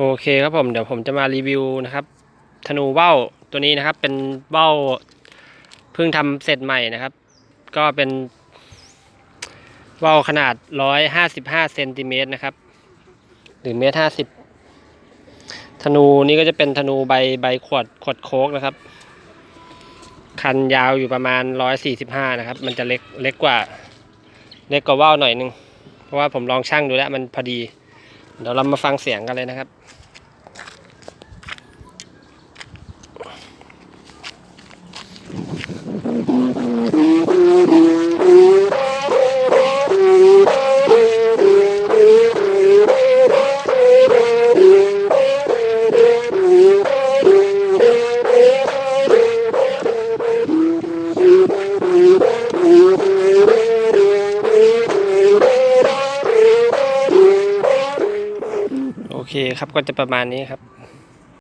โอเคครับผมเดี๋ยวผมจะมารีวิวนะครับ ธนูว่าวตัวนี้นะครับ เป็นว่าวเพิ่งทำเสร็จใหม่นะครับ ก็เป็นว่าวขนาดร้อยห้าสิบห้าเซนติเมตรนะครับหรือเมตรห้าสิบธนูนี่ก็จะเป็นธนูใบใบขวดขวดโค้กนะครับ คันยาวอยู่ประมาณร้อยสี่สิบห้านะครับ มันจะเล็กเล็กกว่า เล็กกว่าว่าวหน่อยนึงเพราะว่าผมลองชั่งดูแล้วมันพอดี เดี๋ยวเรามาฟังเสียงกันเลยนะครับ เคครับก็จะประมาณนี้ครับ